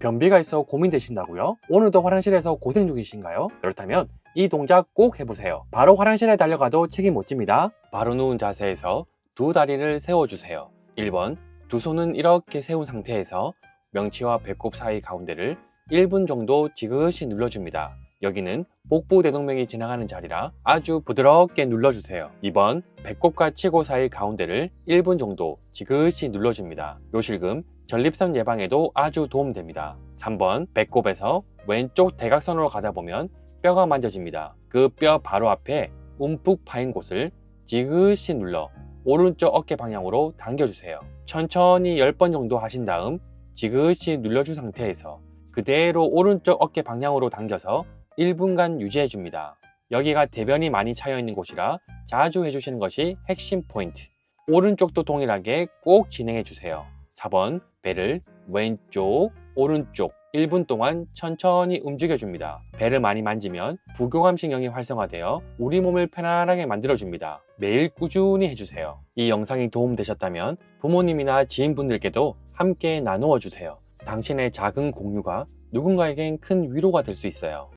변비가 있어 고민되신다고요? 오늘도 화장실에서 고생 중이신가요? 그렇다면 이 동작 꼭 해보세요. 바로 화장실에 달려가도 책임 못 집니다. 바로 누운 자세에서 두 다리를 세워주세요. 1번, 두 손은 이렇게 세운 상태에서 명치와 배꼽 사이 가운데를 1분 정도 지그시 눌러줍니다. 여기는 복부 대동맥이 지나가는 자리라 아주 부드럽게 눌러주세요. 2번, 배꼽과 치고 사이 가운데를 1분 정도 지그시 눌러줍니다. 요실금, 전립선 예방에도 아주 도움됩니다. 3번, 배꼽에서 왼쪽 대각선으로 가다 보면 뼈가 만져집니다. 그 뼈 바로 앞에 움푹 파인 곳을 지그시 눌러 오른쪽 어깨 방향으로 당겨주세요. 천천히 10번 정도 하신 다음 지그시 눌러준 상태에서 그대로 오른쪽 어깨 방향으로 당겨서 1분간 유지해줍니다. 여기가 대변이 많이 차여있는 곳이라 자주 해주시는 것이 핵심 포인트. 오른쪽도 동일하게 꼭 진행해주세요. 4번, 배를 왼쪽, 오른쪽 1분 동안 천천히 움직여줍니다. 배를 많이 만지면 부교감 신경이 활성화되어 우리 몸을 편안하게 만들어줍니다. 매일 꾸준히 해주세요. 이 영상이 도움되셨다면 부모님이나 지인분들께도 함께 나누어 주세요. 당신의 작은 공유가 누군가에겐 큰 위로가 될 수 있어요.